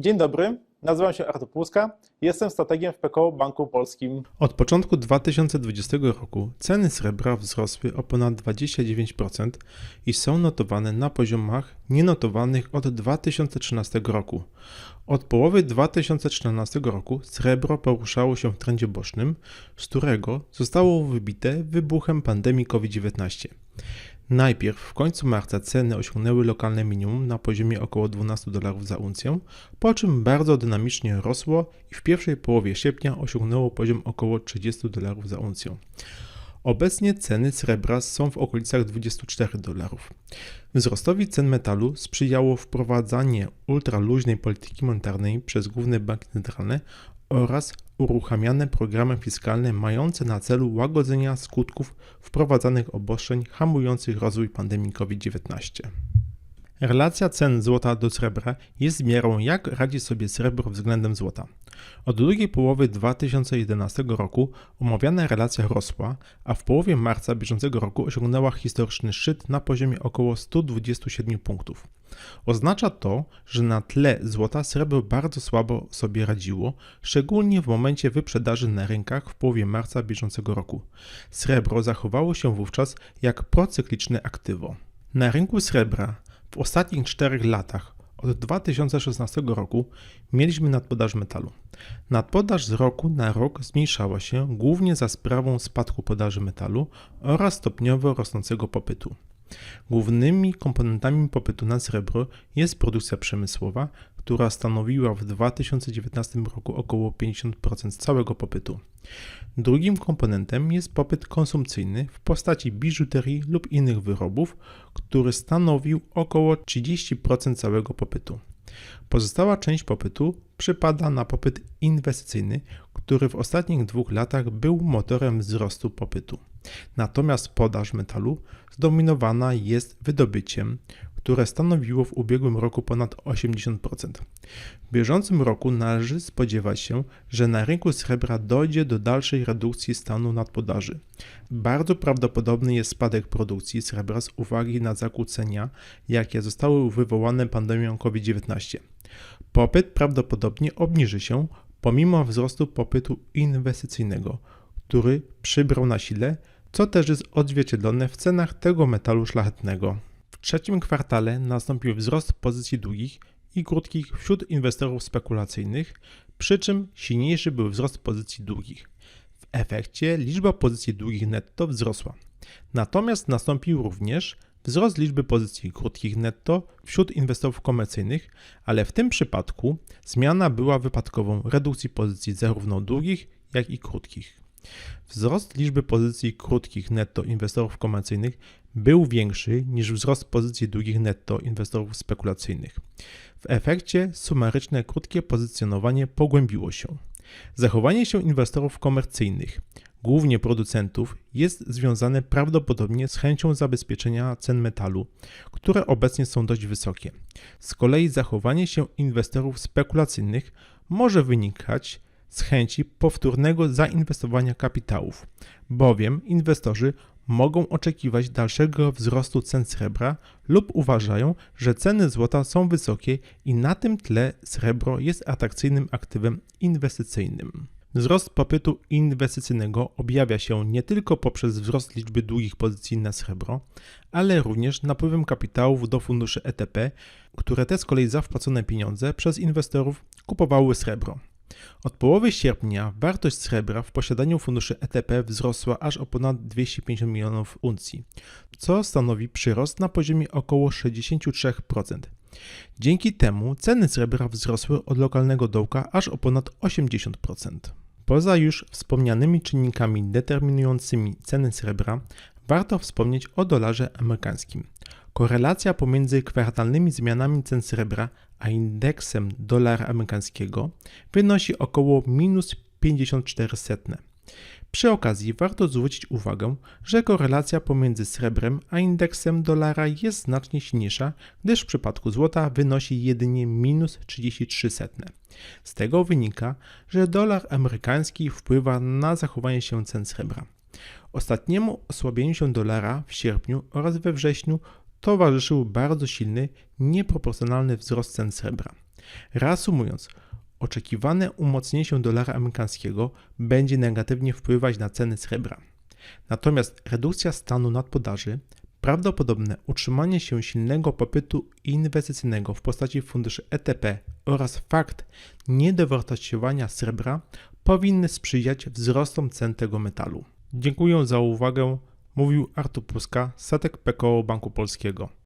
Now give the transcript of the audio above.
Dzień dobry, nazywam się Artur Płuska, jestem strategiem w PKO Banku Polskim. Od początku 2020 roku ceny srebra wzrosły o ponad 29% i są notowane na poziomach nienotowanych od 2013 roku. Od połowy 2014 roku srebro poruszało się w trendzie bocznym, z którego zostało wybite wybuchem pandemii COVID-19. Najpierw w końcu marca ceny osiągnęły lokalne minimum na poziomie około 12 dolarów za uncję, po czym bardzo dynamicznie rosło i w pierwszej połowie sierpnia osiągnęło poziom około 30 dolarów za uncję. Obecnie ceny srebra są w okolicach 24 dolarów. Wzrostowi cen metalu sprzyjało wprowadzanie ultraluźnej polityki monetarnej przez główne banki centralne oraz uruchamiane programy fiskalne mające na celu łagodzenia skutków wprowadzanych obostrzeń hamujących rozwój pandemii COVID-19. Relacja cen złota do srebra jest miarą, jak radzi sobie srebro względem złota. Od drugiej połowy 2011 roku omawiana relacja rosła, a w połowie marca bieżącego roku osiągnęła historyczny szczyt na poziomie około 127 punktów. Oznacza to, że na tle złota srebro bardzo słabo sobie radziło, szczególnie w momencie wyprzedaży na rynkach w połowie marca bieżącego roku. Srebro zachowało się wówczas jak procykliczne aktywo. Na rynku srebra w ostatnich czterech latach od 2016 roku mieliśmy nadpodaż metalu. Nadpodaż z roku na rok zmniejszała się głównie za sprawą spadku podaży metalu oraz stopniowo rosnącego popytu. Głównymi komponentami popytu na srebro jest produkcja przemysłowa, która stanowiła w 2019 roku około 50% całego popytu. Drugim komponentem jest popyt konsumpcyjny w postaci biżuterii lub innych wyrobów, który stanowił około 30% całego popytu. Pozostała część popytu przypada na popyt inwestycyjny, który w ostatnich dwóch latach był motorem wzrostu popytu. Natomiast podaż metalu zdominowana jest wydobyciem, które stanowiło w ubiegłym roku ponad 80%. W bieżącym roku należy spodziewać się, że na rynku srebra dojdzie do dalszej redukcji stanu nadpodaży. Bardzo prawdopodobny jest spadek produkcji srebra z uwagi na zakłócenia, jakie zostały wywołane pandemią COVID-19. Popyt prawdopodobnie obniży się pomimo wzrostu popytu inwestycyjnego, który przybrał na sile, co też jest odzwierciedlone w cenach tego metalu szlachetnego. W trzecim kwartale nastąpił wzrost pozycji długich i krótkich wśród inwestorów spekulacyjnych, przy czym silniejszy był wzrost pozycji długich. W efekcie liczba pozycji długich netto wzrosła. Natomiast nastąpił również wzrost liczby pozycji krótkich netto wśród inwestorów komercyjnych, ale w tym przypadku zmiana była wypadkową redukcji pozycji zarówno długich, jak i krótkich. Wzrost liczby pozycji krótkich netto inwestorów komercyjnych był większy niż wzrost pozycji długich netto inwestorów spekulacyjnych. W efekcie sumaryczne krótkie pozycjonowanie pogłębiło się. Zachowanie się inwestorów komercyjnych, głównie producentów, jest związane prawdopodobnie z chęcią zabezpieczenia cen metalu, które obecnie są dość wysokie. Z kolei zachowanie się inwestorów spekulacyjnych może wynikać z chęci powtórnego zainwestowania kapitałów, bowiem inwestorzy mogą oczekiwać dalszego wzrostu cen srebra lub uważają, że ceny złota są wysokie i na tym tle srebro jest atrakcyjnym aktywem inwestycyjnym. Wzrost popytu inwestycyjnego objawia się nie tylko poprzez wzrost liczby długich pozycji na srebro, ale również napływem kapitałów do funduszy ETP, które te z kolei za wpłacone pieniądze przez inwestorów kupowały srebro. Od połowy sierpnia wartość srebra w posiadaniu funduszy ETP wzrosła aż o ponad 250 milionów uncji, co stanowi przyrost na poziomie około 63%. Dzięki temu ceny srebra wzrosły od lokalnego dołka aż o ponad 80%. Poza już wspomnianymi czynnikami determinującymi ceny srebra, warto wspomnieć o dolarze amerykańskim. Korelacja pomiędzy kwartalnymi zmianami cen srebra a indeksem dolara amerykańskiego wynosi około minus 54 setne. Przy okazji warto zwrócić uwagę, że korelacja pomiędzy srebrem a indeksem dolara jest znacznie silniejsza, gdyż w przypadku złota wynosi jedynie minus 33 setne. Z tego wynika, że dolar amerykański wpływa na zachowanie się cen srebra. Ostatniemu osłabieniu się dolara w sierpniu oraz we wrześniu towarzyszył bardzo silny, nieproporcjonalny wzrost cen srebra. Reasumując, oczekiwane umocnienie się dolara amerykańskiego będzie negatywnie wpływać na ceny srebra. Natomiast redukcja stanu nadpodaży, prawdopodobne utrzymanie się silnego popytu inwestycyjnego w postaci funduszy ETP oraz fakt niedowartościowania srebra powinny sprzyjać wzrostom cen tego metalu. Dziękuję za uwagę, mówił Artur Puska, Statek PKO Banku Polskiego.